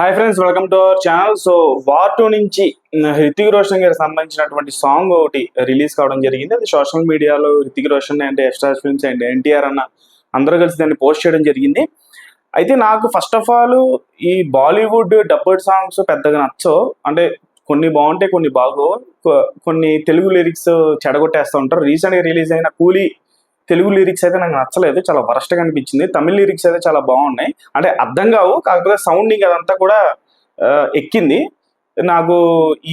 Hi friends welcome to our channel so war two నుంచి హృతిక్ రోషన్ గారికి సంబంధించినటువంటి సాంగ్ ఒకటి రిలీజ్ కావడం జరిగింది. అది సోషల్ మీడియాలో Hrithik Roshan and extra films and NTR అన్న అందరూ కలిసి దాన్ని పోస్ట్ చేయడం జరిగింది. అయితే నాకు ఫస్ట్ ఆఫ్ ఆల్ ఈ బాలీవుడ్ డబ్బర్డ్ సాంగ్స్ పెద్దగా నచ్చవు. అంటే కొన్ని బాగుంటాయి కొన్ని బాగో కొన్ని తెలుగు లిరిక్స్ చెడగొట్టేస్తూ ఉంటారు. రీసెంట్గా రిలీజ్ అయిన కూలీ తెలుగు లిరిక్స్ అయితే నాకు నచ్చలేదు చాలా వరస్ట్గా అనిపించింది. తమిళ లిరిక్స్ అయితే చాలా బాగున్నాయి. అంటే అర్థం కావు కాకపోతే సౌండింగ్ అదంతా కూడా ఎక్కింది. నాకు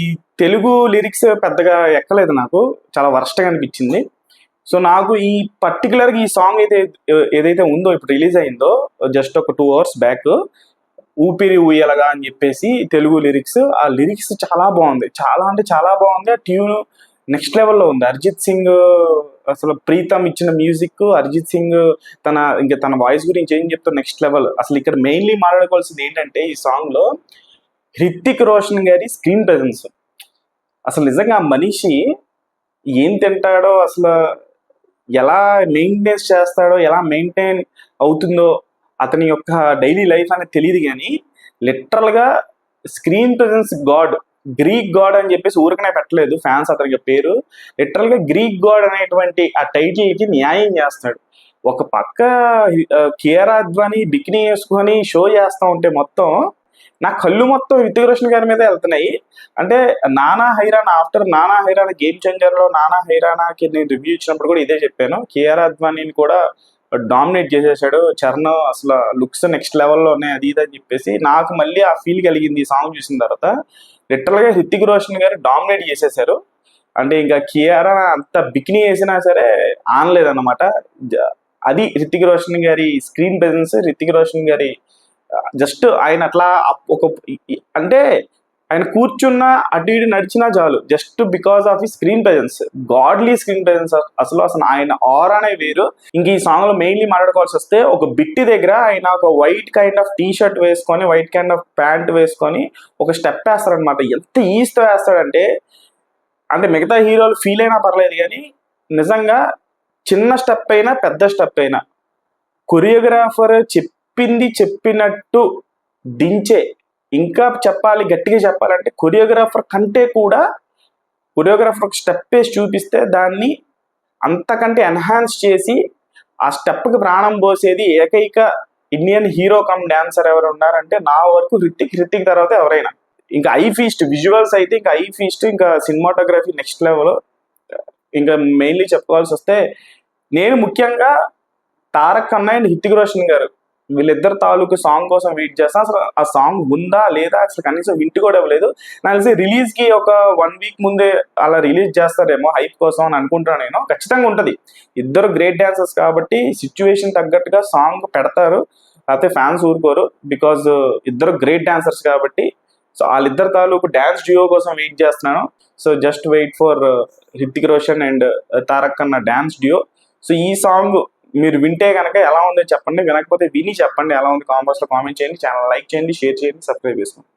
ఈ తెలుగు లిరిక్స్ పెద్దగా ఎక్కలేదు నాకు చాలా వరస్ట్గా అనిపించింది. సో నాకు ఈ పర్టికులర్గా ఈ సాంగ్ అయితే ఏదైతే ఉందో ఇప్పుడు రిలీజ్ అయిందో జస్ట్ ఒక టూ అవర్స్ బ్యాక్ ఊపిరి ఊయలగా అని చెప్పేసి తెలుగు లిరిక్స్ ఆ లిరిక్స్ చాలా బాగుంది. చాలా అంటే చాలా బాగుంది. ఆ ట్యూన్ నెక్స్ట్ లెవెల్లో ఉంది. అరిజిత్ సింగ్ అసలు ప్రీతం ఇచ్చిన మ్యూజిక్ అరిజిత్ సింగ్ తన ఇంకా తన వాయిస్ గురించి ఏం చెప్తారు నెక్స్ట్ లెవెల్ అసలు ఇక్కడ మెయిన్లీ మాట్లాడుకోవాల్సింది ఏంటంటే ఈ సాంగ్లో హృతిక్ రోషన్ గారి స్క్రీన్ ప్రెజెన్స్ అసలు నిజంగా ఆ మనిషి ఏం తింటాడో అసలు ఎలా మెయింటెన్స్ చేస్తాడో ఎలా మెయింటైన్ అవుతుందో అతని యొక్క డైలీ లైఫ్ అనేది తెలియదు కానీ లిటరల్గా screen presence god Greek god అని చెప్పేసి ఊరికనే పెట్టలేదు ఫ్యాన్స్ అతనికి పేరు. లిటరల్గా గ్రీక్ గాడ్ అనేటువంటి ఆ టైటిల్కి న్యాయం చేస్తాడు. ఒక పక్క కేఆర్ అద్వాని బికినీ వేసుకొని షో చేస్తా ఉంటే మొత్తం నా కళ్ళు మొత్తం రితిక్ రోషన్ గారి మీద వెళ్తున్నాయి. అంటే నానా హైరాణ ఆఫ్టర్ నానా హైరానా గేమ్ చేంజర్లో నానా హైరానాకి నేను రివ్యూ ఇచ్చినప్పుడు కూడా ఇదే చెప్పాను. కేఆర్ అద్వానీని కూడా డామినేట్ చేసేసాడు. చరణ్ అసలు లుక్స్ నెక్స్ట్ లెవెల్లో ఉన్నాయి అది ఇది అని చెప్పేసి నాకు మళ్ళీ ఆ ఫీల్ కలిగింది ఈ సాంగ్ చూసిన తర్వాత. లిటరల్గా హృతిక్ రోషన్ గారు డామినేట్ చేసేసారు. అంటే ఇంకా కియారా అంత బికినీ వేసినా సరే ఆనలేదన్నమాట. జ- అది హృతిక్ రోషన్ గారి స్క్రీన్ ప్రెజెన్స్ హృతిక్ రోషన్ గారి జస్ట్ ఆయన అట్లా అప్- ఒక అంటే ఆయన కూర్చున్న అటు ఇటు నడిచినా చాలు. జస్ట్ బికాస్ ఆఫ్ ఈ screen presence godly screen presence అసలు అసలు ఆయన ఆర్ అనే వేరు. ఇంక ఈ సాంగ్లో మెయిన్లీ మాట్లాడుకోవాల్సి వస్తే ఒక బిట్టి దగ్గర ఆయన ఒక white kind of T shirt వేసుకొని వైట్ కైండ్ ఆఫ్ ప్యాంట్ వేసుకొని ఒక స్టెప్ వేస్తారనమాట ఎంత ఈస్తో వేస్తాడంటే అంటే మిగతా హీరోలు ఫీల్ అయినా పర్లేదు కానీ నిజంగా చిన్న స్టెప్ అయినా పెద్ద స్టెప్ అయినా కొరియోగ్రాఫర్ చెప్పింది చెప్పినట్టు దించే ఇంకా చెప్పాలి గట్టిగా చెప్పాలంటే కొరియోగ్రాఫర్ కంటే కూడా కొరియోగ్రాఫర్ ఒక స్టెప్ వేసి చూపిస్తే దాన్ని అంతకంటే ఎన్హాన్స్ చేసి ఆ స్టెప్కి ప్రాణం పోసేది ఏకైక ఇండియన్ హీరో కమ్ డాన్సర్ ఎవరు ఉన్నారంటే నా వరకు హృతిక్ హృతిక్ తర్వాత ఎవరైనా. ఇంకా ఐ ఫీస్ట్ విజువల్స్ అయితే ఇంకా ఐ ఫీస్ట్ ఇంకా సినిమాటోగ్రఫీ నెక్స్ట్ లెవెల్. ఇంకా మెయిన్లీ చెప్పుకోవాల్సి వస్తే నేను ముఖ్యంగా తారక్ అన్న అండ్ హితిక్ రోషన్ గారు. వీళ్ళిద్దరు తాలూకు సాంగ్ కోసం వెయిట్ చేస్తాను అసలు ఆ సాంగ్ ఉందా లేదా? అసలు కనీసం వింటి కూడా ఇవ్వలేదు. నాకు తెలిసి రిలీజ్కి ఒక వన్ వీక్ ముందే అలా రిలీజ్ చేస్తారేమో హైప్ కోసం అని అనుకుంటున్నాను నేను. ఖచ్చితంగా ఉంటది. ఇద్దరు గ్రేట్ డాన్సర్స్ కాబట్టి సిచ్యువేషన్ తగ్గట్టుగా సాంగ్ పెడతారు. అయితే ఫ్యాన్స్ ఊరుకోరు. బికాజ్ ఇద్దరు గ్రేట్ డాన్సర్స్ కాబట్టి సో వాళ్ళిద్దరు తాలూకు డాన్స్ డ్యూయో కోసం వెయిట్ చేస్తున్నాను. So just wait for Hrithik Roshan and Tarak అన్న డాన్స్ డ్యూయో సో ఈ సాంగ్ మీరు వింటే కనుక ఎలా ఉందో చెప్పండి. వినకపోతే విని చెప్పండి. ఎలా ఉంది కామెంట్స్లో కామెంట్ చేయండి. ఛానల్ లైక్ చేయండి షేర్ చేయండి సబ్స్క్రైబ్ చేసుకోండి.